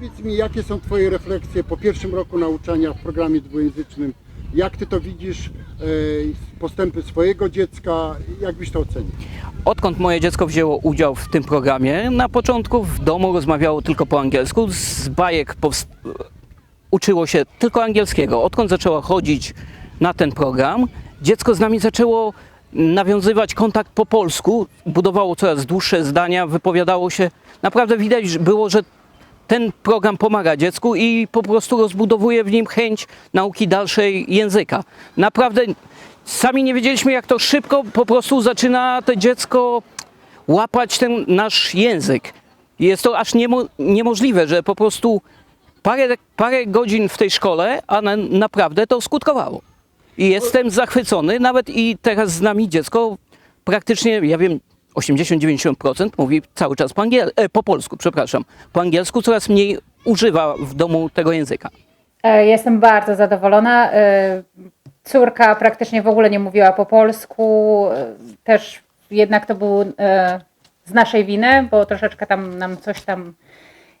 powiedz mi, jakie są Twoje refleksje po pierwszym roku nauczania w programie dwujęzycznym? Jak Ty to widzisz, e, postępy swojego dziecka? Jak byś to ocenił? Odkąd moje dziecko wzięło udział w tym programie, na początku w domu rozmawiało tylko po angielsku, z bajek uczyło się tylko angielskiego. Odkąd zaczęło chodzić na ten program, dziecko z nami zaczęło nawiązywać kontakt po polsku, budowało coraz dłuższe zdania, wypowiadało się. Naprawdę widać było, że ten program pomaga dziecku i po prostu rozbudowuje w nim chęć nauki dalszej języka. Naprawdę sami nie wiedzieliśmy, jak to szybko po prostu zaczyna to dziecko łapać ten nasz język. Jest to aż niemo, niemożliwe, że po prostu parę, parę godzin w tej szkole, a na, naprawdę to skutkowało. I jestem zachwycony, nawet i teraz z nami dziecko praktycznie, ja wiem, 80-90% mówi cały czas po, angiel- e, po polsku, przepraszam. Po angielsku coraz mniej używa w domu tego języka. E, Jestem bardzo zadowolona. E, Córka praktycznie w ogóle nie mówiła po polsku. E, Też jednak to był z naszej winy, bo troszeczkę tam nam coś tam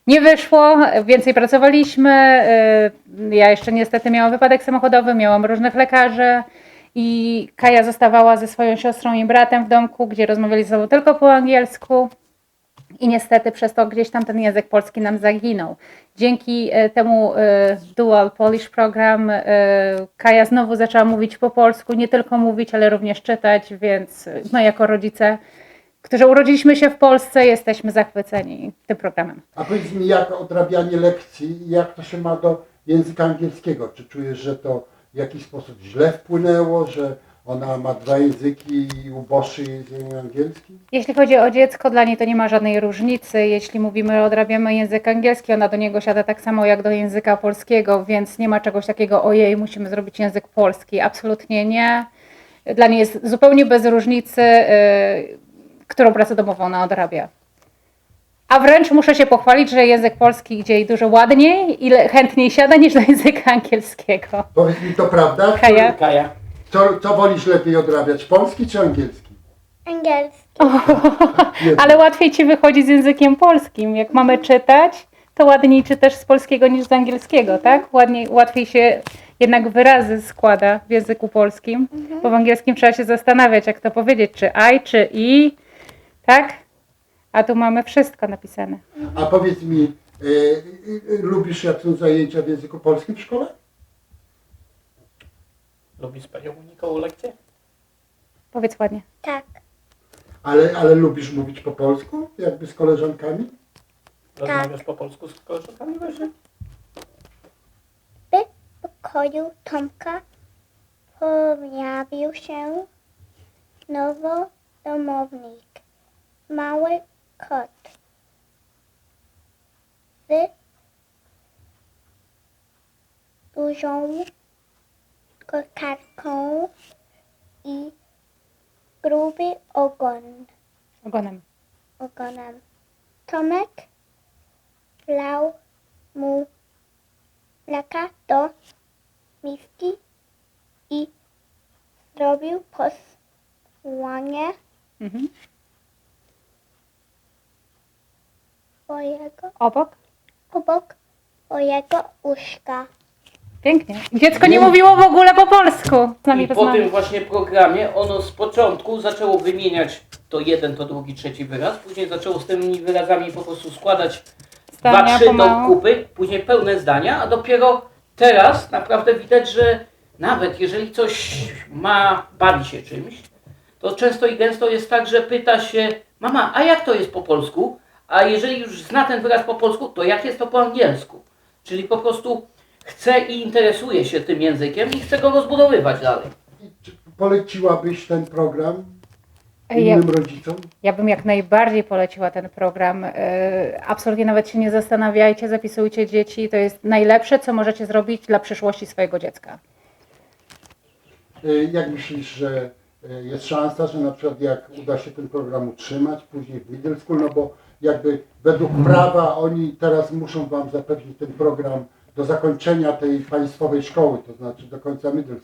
nie wyszło. Więcej pracowaliśmy. Ja jeszcze niestety miałam wypadek samochodowy, miałam różnych lekarzy. I Kaja zostawała ze swoją siostrą i bratem w domku, gdzie rozmawiali ze sobą tylko po angielsku. I niestety przez to gdzieś tam ten język polski nam zaginął. Dzięki e, temu e, Dual Polish Program e, Kaja znowu zaczęła mówić po polsku, nie tylko mówić, ale również czytać, więc no jako rodzice, którzy urodziliśmy się w Polsce, jesteśmy zachwyceni tym programem. A powiedz mi, jak odrabianie lekcji, jak to się ma do języka angielskiego? Czy czujesz, że to w jakiś sposób źle wpłynęło, że ona ma dwa języki i uboższy język angielski? Jeśli chodzi o dziecko, dla niej to nie ma żadnej różnicy. Jeśli mówimy, odrabiamy język angielski, ona do niego siada tak samo jak do języka polskiego, więc nie ma czegoś takiego, ojej, musimy zrobić język polski. Absolutnie nie. Dla niej jest zupełnie bez różnicy, yy, którą pracę domową ona odrabia. A wręcz muszę się pochwalić, że język polski idzie dużo ładniej i chętniej siada niż do języka angielskiego. Powiedz mi, to prawda? Kaja? Kaja. Co, co wolisz lepiej odrabiać, polski czy angielski? Angielski. Ale łatwiej ci wychodzi z językiem polskim. Jak mamy czytać, to ładniej czytasz z polskiego niż z angielskiego, tak? Ładniej, łatwiej się jednak wyrazy składa w języku polskim, bo w angielskim trzeba się zastanawiać, jak to powiedzieć, czy I, czy i, tak? A tu mamy wszystko napisane. A powiedz mi, e, e, e, lubisz jak są zajęcia w języku polskim w szkole? Lubisz panią Nikołą lekcję? Powiedz ładnie. Tak. Ale, ale lubisz mówić po polsku, jakby z koleżankami? Rozmawiasz po polsku z koleżankami właśnie? W pokoju Tomka pojawił się nowo domownik. Mały kot. Z dużą kokardką i gruby ogon. Ogonem. ogonem. Tomek wlał mu mleka do miski i zrobił posłanie Mhm. Swojego Obok? obok swojego uszka. Pięknie. Dziecko nie mówiło w ogóle po polsku. Z nami I po rozmawia. tym właśnie programie ono z początku zaczęło wymieniać to jeden, to drugi, trzeci wyraz, później zaczęło z tymi wyrazami po prostu składać dwa, Zdania trzy do pomału. kupy, później pełne zdania, a dopiero teraz naprawdę widać, że nawet jeżeli coś ma, bawi się czymś, to często i gęsto jest tak, że pyta się, mama, a jak to jest po polsku? A jeżeli już zna ten wyraz po polsku, to jak jest to po angielsku? Czyli po prostu chce i interesuje się tym językiem i chce go rozbudowywać dalej. Czy poleciłabyś ten program Ja, innym rodzicom? ja bym jak najbardziej poleciła ten program. Yy, Absolutnie nawet się nie zastanawiajcie, zapisujcie dzieci. To jest najlepsze, co możecie zrobić dla przyszłości swojego dziecka. E, Jak myślisz, że e, jest szansa, że na przykład jak uda się ten program utrzymać później w middle school, no bo jakby według prawa oni teraz muszą Wam zapewnić ten program do zakończenia tej państwowej szkoły, to znaczy do końca middle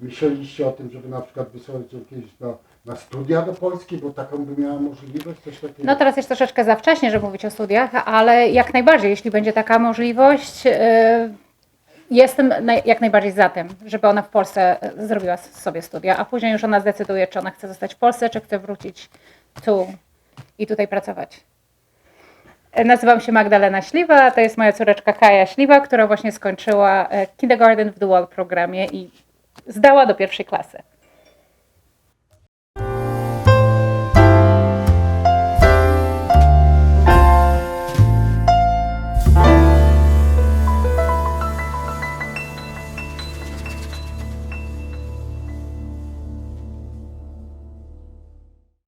myśleliście o tym, żeby na przykład wysłać ją kiedyś na, studia do Polski, bo taką by miała możliwość, coś takiego? No teraz jest troszeczkę za wcześnie, żeby mówić o studiach, ale jak najbardziej, jeśli będzie taka możliwość, yy, jestem jak najbardziej za tym, żeby ona w Polsce yy, zrobiła sobie studia, a później już ona zdecyduje, czy ona chce zostać w Polsce, czy chce wrócić tu i tutaj pracować. Nazywam się Magdalena Śliwa, to jest moja córeczka Kaja Śliwa, która właśnie skończyła e, kindergarten w dual programie i zdała do pierwszej klasy.